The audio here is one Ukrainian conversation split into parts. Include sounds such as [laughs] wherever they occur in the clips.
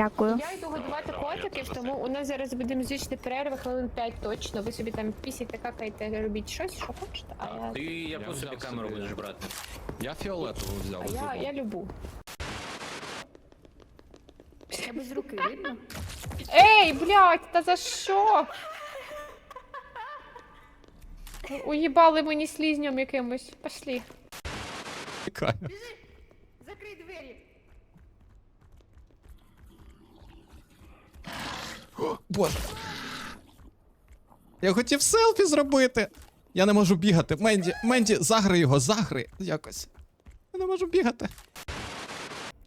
Дякую. Я йду годувати котиків, тому у нас зараз буде музична перерва хвилин 5 точно. Ви собі там пісяйте, какайте, робіть щось, що хочете, а я, Ти я, Я по собі взяв камеру собі. будеш брати. Я фіолетову взяв. а я, я любу. Я без руки видно. Ей, блядь, та за що? Уїбали мені слізням якимось. Пошли. Тікаю. Боже. Я хотів селфі зробити. Я не можу бігати. Менді, Менді, загри його, загри якось. Я не можу бігати.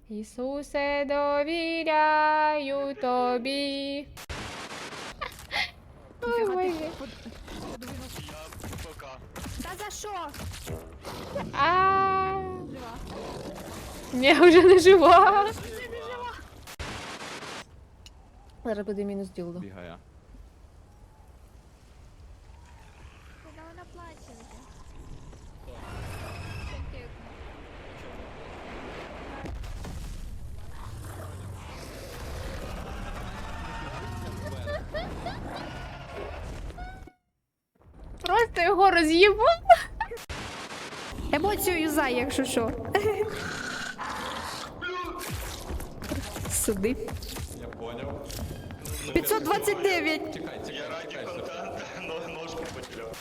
Ісусе, довіряю тобі. [laughs] Ой, Боже. Та за що? А. Ні, вже не жива. Зараз буде мінус ділдо. Бігає. Вона вона плаче. Просто його роз'їбав. Емоцію юзай, якщо що. Суди. Я поняв. 529. Тікай, тікай, тікай. Ножку потеряв.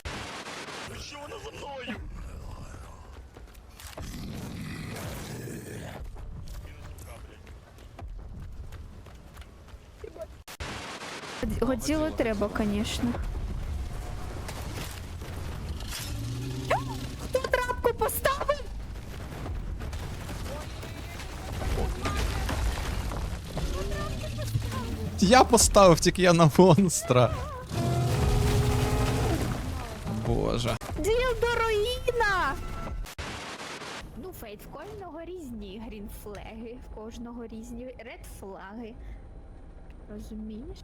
Що вона за мною? Годзілу треба, звісно. Я поставив тільки я на монстра. Боже. Діл до руїна! Ну, Фейт, в кожного різні грінфлеги, в кожного різні редфлаги. Розумієш?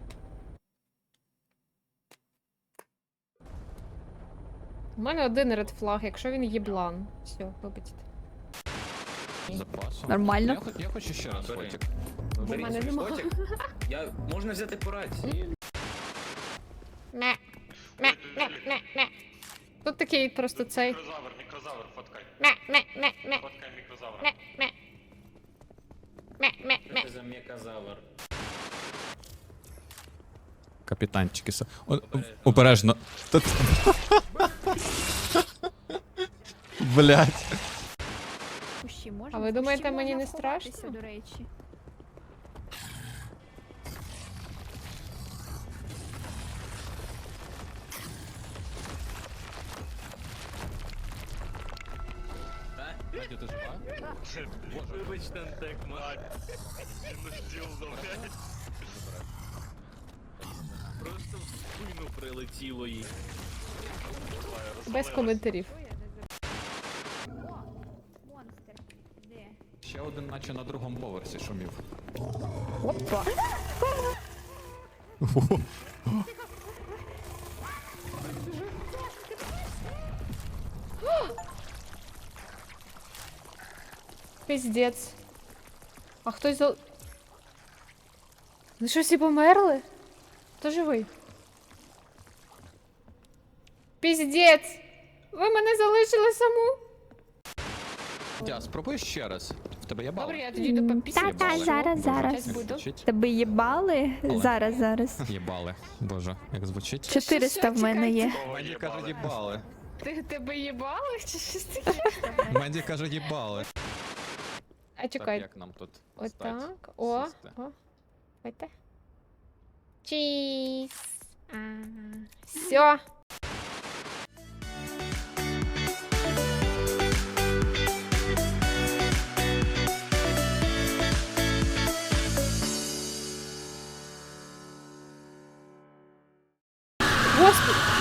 У мене один ред флаг, якщо він єблан. Все, вибачте. Нормально. Я, я хочу ще раз Бери. Мене свій нема. [laughs] Я... Можна взяти по рації. Ме. Ме, ме, ме, ме. Тут такий просто цей. Мікрозавр, мікрозавр, фоткай. Ме, ме, ме, ме, Фоткай мікрозавра. ме, ме. Ме, ме, ме. Це за меказавр. Капітанчики. са- О, обережно. [laughs] Блять. Можна? А ви думаєте, мені не страшно? До речі. Ти жива? Вибачте, так мать. Ділдо, блядь. Просто в спину прилетіло їй. Без коментарів. О, монстр. Де? Ще один, наче на другому поверсі шумів. Опа. Піздець. А хтось за. Ви що всі померли? Хто живий? Піздець! Ви мене залишили саму. Дя, спробуй ще раз. В тебе є бал? Добре, я тоді попісяю. Та-та, Їбали. зараз, зараз. Буду. Звучить? Тебе їбали? Але. Зараз, зараз. Їбали. Боже, як звучить? 400 в мене є. Менді каже, їбали. Ти тебе їбали чи щось таке? Менді каже, їбали. А Так, чекай. як нам тут Отак. О, сісти? о. Давайте. Чіз. Все. Господи.